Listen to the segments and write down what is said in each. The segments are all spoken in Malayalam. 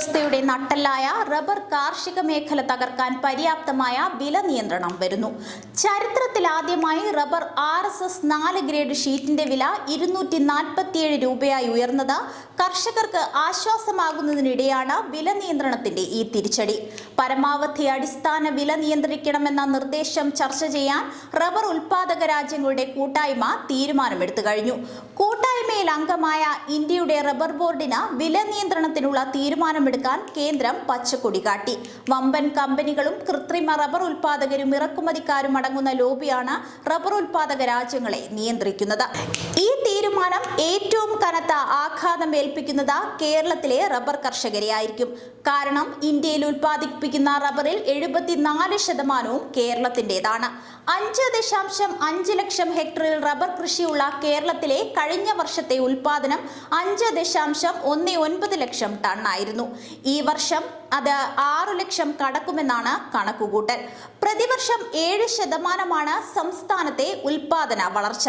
വ്യവസ്ഥയുടെ നട്ടല്ലായ റബ്ബർ കാർഷിക മേഖല തകർക്കാൻ പര്യാപ്തമായ വില നിയന്ത്രണം വരുന്നു. ചരിത്രത്തിലാദ്യമായി റബ്ബർ ആർ എസ് എസ് നാല് ഗ്രേഡ് ഷീറ്റിന്റെ വില ഇരുന്നൂറ്റി നാൽപ്പത്തിയേഴ് രൂപയായി ഉയർന്നത് കർഷകർക്ക് ആശ്വാസമാകുന്നതിനിടെയാണ് വില നിയന്ത്രണത്തിന്റെ ഈ തിരിച്ചടി. പരമാവധി അടിസ്ഥാന വില നിയന്ത്രിക്കണമെന്ന നിർദ്ദേശം ചർച്ച ചെയ്യാൻ റബ്ബർ ഉൽപാദക രാജ്യങ്ങളുടെ കൂട്ടായ്മ തീരുമാനമെടുത്തു കഴിഞ്ഞു. കൂട്ടായ്മയിൽ അംഗമായ ഇന്ത്യയുടെ റബ്ബർ ബോർഡിന് വില നിയന്ത്രണത്തിനുള്ള തീരുമാനമെടുക്കാൻ കേന്ദ്രം പച്ചക്കൊടി കാട്ടി. വമ്പൻ കമ്പനികളും കൃത്രിമ റബ്ബർ ഉൽപാദകരും ഇറക്കുമതിക്കാരും അടങ്ങുന്ന ലോബിയാണ് റബ്ബർ ഉൽപാദക രാജ്യങ്ങളെ നിയന്ത്രിക്കുന്നത്. ഈ തീരുമാനം ഏറ്റവും കനത്ത ആഘാതം ഏൽപ്പിക്കുന്നത് കേരളത്തിലെ റബ്ബർ കർഷകരെയായിരിക്കും. കാരണം ഇന്ത്യയിൽ ഉൽപ്പാദിപ്പിക്കുന്ന റബ്ബറിൽ എഴുപത്തിനാല് ശതമാനവും കേരളത്തിന്റെതാണ്. അഞ്ച് ദശാംശം അഞ്ച് ലക്ഷം ഹെക്ടറിൽ റബ്ബർ കൃഷിയുള്ള കേരളത്തിലെ കഴിഞ്ഞ വർഷത്തെ ഉൽപാദനം അഞ്ച് ദശാംശം ഒന്ന് ഒൻപത് ലക്ഷം ടണ്ണായിരുന്നു. ഈ വർഷം അത് ആറു ലക്ഷം കടക്കുമെന്നാണ് കണക്കുകൂട്ടൽ. പ്രതിവർഷം ഏഴ് ശതമാനമാണ് സംസ്ഥാനത്തെ ഉൽപാദന വളർച്ച.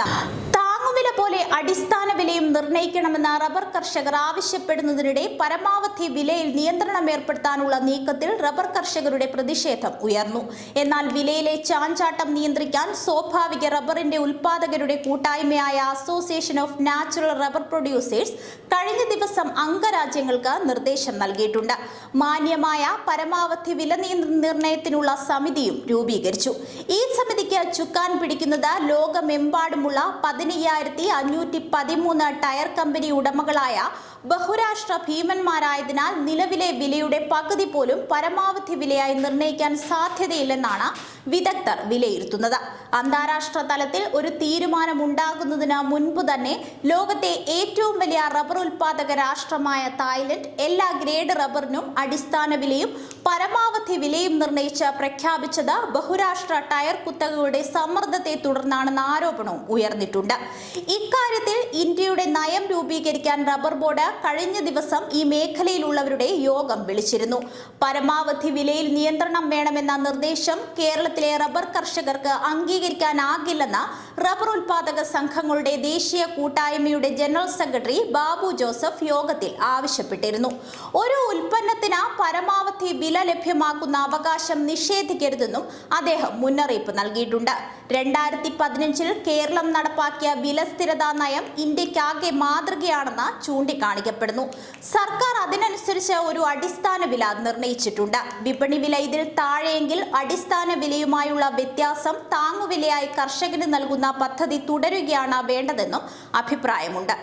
താങ്ങുവില പോലെ അടിസ്ഥാന വിലയും നിർണയിക്കണമെന്ന് റബ്ബർ കർഷകർ ആവശ്യപ്പെടുന്നതിനിടെ പരമാവധി വിലയിൽ നിയന്ത്രണം ഏർപ്പെടുത്താനുള്ള നീക്കത്തിൽ റബ്ബർ കർഷകരുടെ പ്രതിഷേധം ഉയർന്നു. എന്നാൽ വിലയിലെ ചാഞ്ചാട്ടം നിയന്ത്രിക്കാൻ സ്വാഭാവിക റബ്ബറിന്റെ ഉൽപാദകരുടെ കൂട്ടായ്മയായ association of natural rubber producers കഴിഞ്ഞ ദിവസം അംഗരാജ്യങ്ങൾക്ക് നിർദ്ദേശം നൽകിയിട്ടുണ്ട്. മാന്യമായ പരമാവധി വില നിർണയത്തിനുള്ള സമിതിയും രൂപീകരിച്ചു. ഈ സമിതിക്ക് ചുക്കാൻ പിടിക്കുന്നത് ലോകമെമ്പാടുമുള്ള പതിനയ്യായിരത്തി അഞ്ഞൂറ്റി പതിമൂന്ന് ടയർ കമ്പനി ഉടമകളായ ബഹുരാഷ്ട്ര ഭീമന്മാരായതിനാൽ നിലവിലെ വിലയുടെ പകുതി പോലും പരമാവധി വിലയായി നിർണയിക്കാൻ സാധ്യതയില്ലെന്നാണ് വിദഗ്ധർ വിലയിരുത്തുന്നത്. അന്താരാഷ്ട്ര തലത്തിൽ ഒരു തീരുമാനമുണ്ടാകുന്നതിന് മുൻപ് തന്നെ ലോകത്തെ ഏറ്റവും വലിയ റബ്ബർ ഉൽപാദക രാഷ്ട്രമായ തായ്ലൻഡ് എല്ലാ ഗ്രേഡ് റബ്ബറിനും അടിസ്ഥാന വിലയും പരമാവധി വിലയും നിർണയിച്ച് പ്രഖ്യാപിച്ചത് ബഹുരാഷ്ട്ര ടയർ കുത്തകകളുടെ സമ്മർദ്ദത്തെ തുടർന്നാണെന്ന ആരോപണവും ഉയർന്നിട്ടുണ്ട്. ഇക്കാര്യത്തിൽ ഇന്ത്യയുടെ നയം രൂപീകരിക്കാൻ റബ്ബർ ബോർഡ് കഴിഞ്ഞ ദിവസം ഈ മേഖലയിലുള്ളവരുടെ യോഗം വിളിച്ചിരുന്നു. പരമാവധി വിലയിൽ നിയന്ത്രണം വേണമെന്ന നിർദ്ദേശം കേരളത്തിലെ റബ്ബർ കർഷകർക്ക് അംഗീകരിക്കാനാകില്ലെന്ന് റബ്ബർ ഉൽപാദക സംഘങ്ങളുടെ ദേശീയ കൂട്ടായ്മയുടെ ജനറൽ സെക്രട്ടറി ബാബു ജോസഫ് യോഗത്തിൽ ആവശ്യപ്പെട്ടിരുന്നു. ഒരു ഉൽപ്പന്നത്തിന് പരമാവധി വില ലഭ്യമാക്കുന്ന അവകാശം നിഷേധിക്കരുതെന്നും അദ്ദേഹം മുന്നറിയിപ്പ് നൽകിയിട്ടുണ്ട്. രണ്ടായിരത്തി പതിനഞ്ചിൽ കേരളം നടപ്പാക്കിയ വിലസ്ഥിരതാ നയം ഇന്ത്യക്കാകെ മാതൃകയാണെന്ന് ചൂണ്ടിക്കാണിക്കപ്പെടുന്നു. സർക്കാർ അതിനനുസരിച്ച് ഒരു അടിസ്ഥാന വില നിർണയിച്ചിട്ടുണ്ട് വിപണി വില ഇതിൽ താഴെയെങ്കിൽ അടിസ്ഥാന വിലയുമായുള്ള വ്യത്യാസം താങ്ങുവിലയായി കർഷകന് നൽകുന്ന പദ്ധതി തുടരുകയാണ് വേണ്ടതെന്നും അഭിപ്രായമുണ്ട്.